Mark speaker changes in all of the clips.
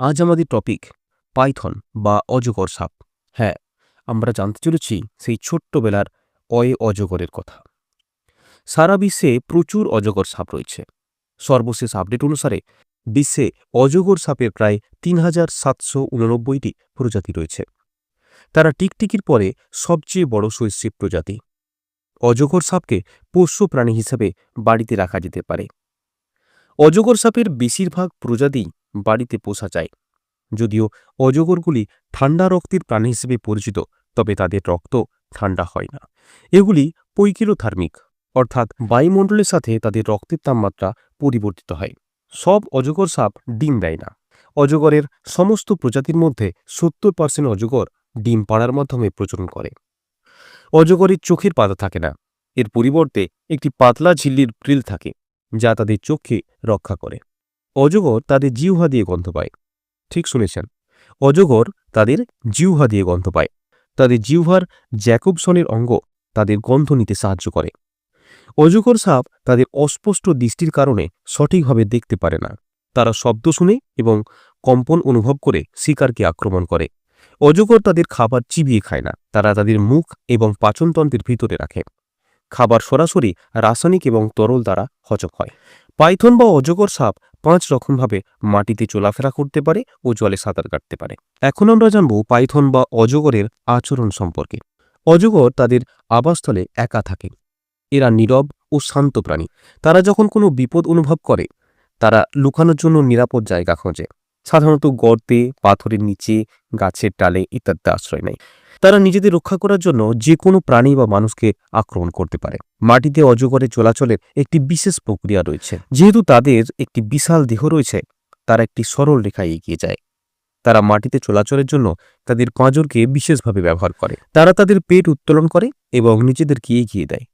Speaker 1: আজ আমাদের topic Python বা অজগর সাপ। হ্যাঁ আমরা জানতে চলেছি সেই ছোট্টবেলার অয়ে অজগরের কথা। সারা বিশ্বে প্রচুর অজগর সাপ রয়েছে। সর্বশেষ আপডেট অনুসারে বিশ্বে অজগর সাপের প্রায় তিন হাজার সাতশো উননব্বইটি প্রজাতি রয়েছে। তারা টিকটিকির পরে সবচেয়ে বড় সরীসৃপ প্রজাতি। অজগর সাপকে পোষ্য প্রাণী হিসাবে বাড়িতে রাখা যেতে পারে। অজগর সাপের বেশিরভাগ প্রজাতিই বাড়িতে পোষা যায়। যদিও অজগরগুলি ঠান্ডা রক্তের প্রাণী হিসেবে পরিচিত, তবে তাদের রক্ত ঠান্ডা হয় না। এগুলি পৈকিলোথার্মিক, অর্থাৎ বায়ুমণ্ডলের সাথে তাদের রক্তের তাপমাত্রা পরিবর্তিত হয়। সব অজগর সাপ ডিম দেয় না। অজগরের সমস্ত প্রজাতির মধ্যে সত্তর পার্সেন্ট অজগর ডিম পাড়ার মাধ্যমে প্রচলন করে। অজগরের চোখের পাতা থাকে না। এর পরিবর্তে একটি পাতলা ঝিল্লির গ্রিল থাকে, যা তাদের চোখকে রক্ষা করে। অজগর তাদের জিহ্বা দিয়ে গন্ধ পায়। ঠিক শুনেছেন, অজগর তাদের জিহ্বা দিয়ে গন্ধ পায়। তাদের জিহ্বার জ্যাকবসনের অঙ্গ তাদের গন্ধ নিতে সাহায্য করে। অজগর সাপ তাদের অস্পষ্ট দৃষ্টির কারণে সঠিকভাবে দেখতে পারে না। তারা শব্দ শুনে এবং কম্পন অনুভব করে শিকারকে আক্রমণ করে। অজগর তাদের খাবার চিবিয়ে খায় না, তারা তাদের মুখ এবং পাচনতন্ত্রের ভিতরে রাখে। খাবার সরাসরি রাসায়নিক এবং তরল দ্বারা হজম হয়। পাইথন বা অজগর সাপ পাঁচ রকমভাবে মাটিতে চলাফেরা করতে পারে ও জলে সাঁতার কাটতে পারে। এখন আমরা জানব পাইথন বা অজগরের আচরণ সম্পর্কে। অজগর তাদের আবাসস্থলে একা থাকে। এরা নীরব ও শান্ত প্রাণী। তারা যখন কোনো বিপদ অনুভব করে, তারা লুকানোর জন্য নিরাপদ জায়গা খোঁজে। সাধারণত গর্তে, পাথরের নিচে, গাছের ডালে ইত্যাদি আশ্রয় নেয়। তারা নিজেদের রক্ষা করার জন্য যে কোনো প্রাণী বা মানুষকে আক্রমণ করতে পারে। মাটিতে অজগরে চলাচলের একটি বিশেষ প্রক্রিয়া রয়েছে। যেহেতু তাদের একটি বিশাল দেহ রয়েছে, তারা একটি সরল রেখায় এগিয়ে যায়। তারা মাটিতে চলাচলের জন্য তাদের পাঁজরকে বিশেষভাবে ব্যবহার করে। তারা তাদের পেট উত্তোলন করে এবং নিজেদেরকে এগিয়ে দেয়।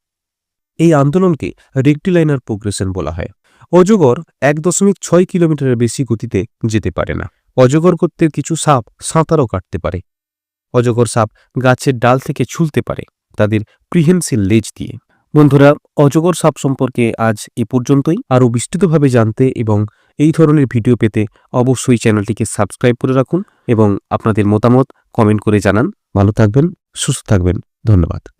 Speaker 1: এই আন্দোলনকে রেক্টিলাইনার প্রোগ্রেশন বলা হয়। অজগর এক দশমিক ছয় কিলোমিটারের বেশি গতিতে যেতে পারে না। অজগর করতে কিছু সাপ সাঁতারও কাটতে পারে। অজগর সাপ গাছের ডাল থেকে ছুলতে পারে তাদের প্রিহেন্সিল লেজ দিয়ে। বন্ধুরা, অজগর সাপ সম্পর্কে আজ এ পর্যন্তই। আরও বিস্তৃতভাবে জানতে এবং এই ধরনের ভিডিও পেতে অবশ্যই চ্যানেলটিকে সাবস্ক্রাইব করে রাখুন এবং আপনাদের মতামত কমেন্ট করে জানান। ভালো থাকবেন, সুস্থ থাকবেন। ধন্যবাদ।